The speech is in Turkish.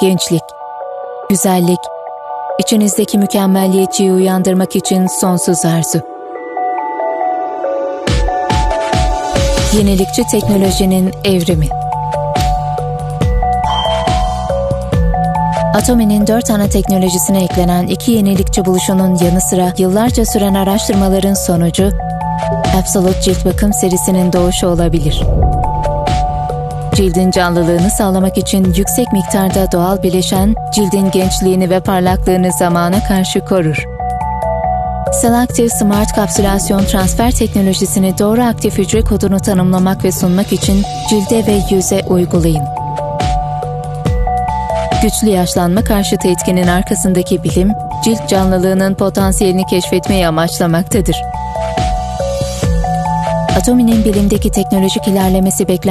gençlik, güzellik, içinizdeki mükemmelliyetçiyi uyandırmak için sonsuz arzu. Yenilikçi teknolojinin evrimi. Atomi'nin dört ana teknolojisine eklenen iki yenilikçi buluşunun yanı sıra yıllarca süren araştırmaların sonucu Absolute Cilt Bakım serisinin doğuşu olabilir. Cildin canlılığını sağlamak için yüksek miktarda doğal bileşen, cildin gençliğini ve parlaklığını zamana karşı korur. Selective Smart Kapsülasyon Transfer teknolojisini doğru aktif hücre kodunu tanımlamak ve sunmak için cilde ve yüze uygulayın. Güçlü yaşlanma karşıtı etkinin arkasındaki bilim, cilt canlılığının potansiyelini keşfetmeyi amaçlamaktadır. Atomi'nin bilimdeki teknolojik ilerlemesi beklentileri